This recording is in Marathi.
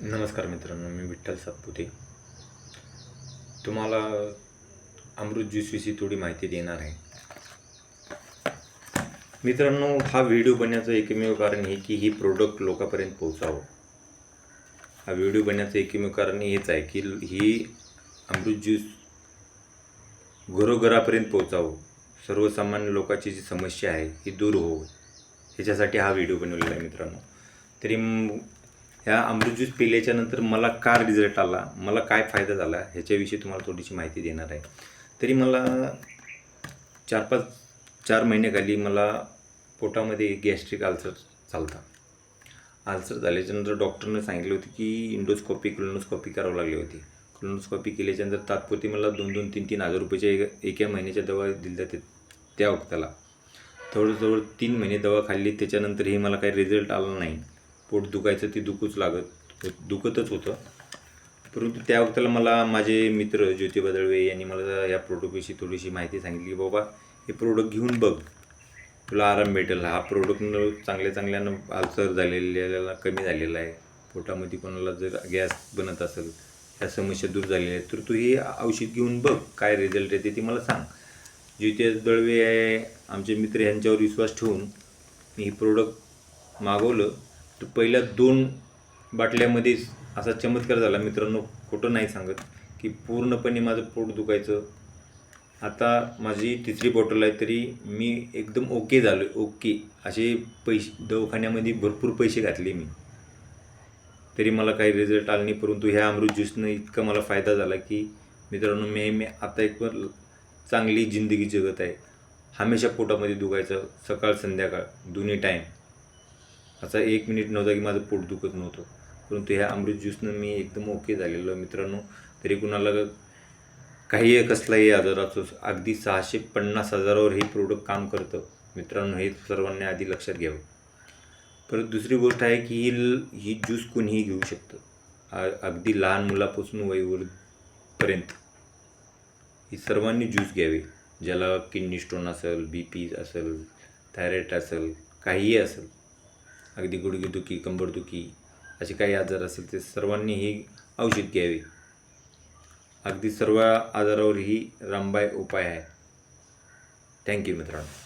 नमस्कार मित्रांनो मी विठ्ठल सातपुते. तुम्हाला अमृत ज्यूसविषयी थोडी माहिती देणार आहे. मित्रांनो हा व्हिडिओ बनण्याचं एकमेव कारण हे की ही प्रोडक्ट लोकांपर्यंत पोहोचावं. हा व्हिडिओ बनण्याचं एकमेव कारण हेच आहे की ही अमृत ज्यूस घरोघरापर्यंत पोहोचावं. सर्वसामान्य लोकांची जी समस्या आहे ही दूर हो ह्याच्यासाठी हा व्हिडिओ बनवलेला आहे मित्रांनो. तरी ह्या अमृत ज्यूस पिल्याच्या नंतर मला का रिझल्ट आला? मला काय फायदा झाला? ह्याच्याविषयी तुम्हाला थोडीशी माहिती देणार आहे. तरी मला चार पाच चार महिन्याखाली मला पोटामध्ये गॅस्ट्रिक अल्सर चालता अल्सर झाल्याच्यानंतर डॉक्टरनं सांगितलं होतं की इंडोस्कॉपी क्लोनोस्कॉपी करावं लागली होती. क्लोनोस्कॉपी केल्याच्यानंतर तात्पुरती मला दोन दोन तीन तीन हजार रुपयाच्या एक एका महिन्याच्या दवा दिल्या जाते त्या वक्ताला. जवळजवळ तीन महिने दवा खाल्ली त्याच्यानंतरही मला काही रिझल्ट आला नाही. पोट दुखायचं ते दुखूच लागत दुखतच होतं. परंतु त्या वक्ताला मला माझे मित्र ज्योतिबा दळवे यांनी मला या प्रोडक्टविषयी थोडीशी माहिती सांगितली की बाबा हे प्रोडक्ट घेऊन बघ. तुला आराम भेटेल. हा प्रोडक्टनं चांगल्या चांगल्यानं अल्सर झालेल्याला कमी झालेला आहे. पोटामध्ये कोणाला जर गॅस बनत असेल ह्या समस्या दूर झालेल्या आहेत तर तू हे औषध घेऊन बघ. काय रिझल्ट येते ते मला सांग. ज्योतिया दळवे आहे आमचे मित्र ह्यांच्यावर विश्वास ठेवून मी हे प्रोडक्ट मागवलं. तर पहिल्या दोन बाटल्यामध्येच असा चमत्कार झाला. मित्रांनो खोटं नाही सांगत की पूर्णपणे माझं पोट दुखायचं. आता माझी तिसरी बॉटल आहे तरी मी एकदम ओके झालो ओके. असे पैसे दवाखान्यामध्ये भरपूर पैसे घातले मी. तरी मला काही रिझल्ट आला नाही. परंतु ह्या अमृत ज्यूसनं इतका मला फायदा झाला की मित्रांनो मी मी आता एक चांगली जिंदगी जगत आहे. हमेशा पोटामध्ये दुखायचं. सकाळ संध्याकाळ दोन्ही टाईम असा एक मिनिट नव्हता की माझं पोट दुखत नव्हतं. परंतु ह्या अमृत ज्यूसनं मी एकदम ओके झालेलो मित्रांनो. तरी कुणाला काही कसलाही आजार असो अगदी सहाशे पन्नास हजारावर हे प्रोडक्ट काम करतं. मित्रांनो हे सर्वांनी आधी लक्षात घ्यावं. परत दुसरी गोष्ट आहे की ही ही ज्यूस कोणीही घेऊ शकतं. अगदी लहान मुलापासून वयवरपर्यंत ही सर्वांनी ज्यूस घ्यावी. ज्याला किडनी स्टोन असेल बी पी असेल थायरॉईड असेल काहीही असेल. अगदी गुडघेदुखी कंबरदुखी असे काही आजार असेल ते सर्वांनी ही औषध घ्यावे. अगदी सर्व आजारावर ही रामबाय उपाय आहे. थँक्यू मित्रांनो.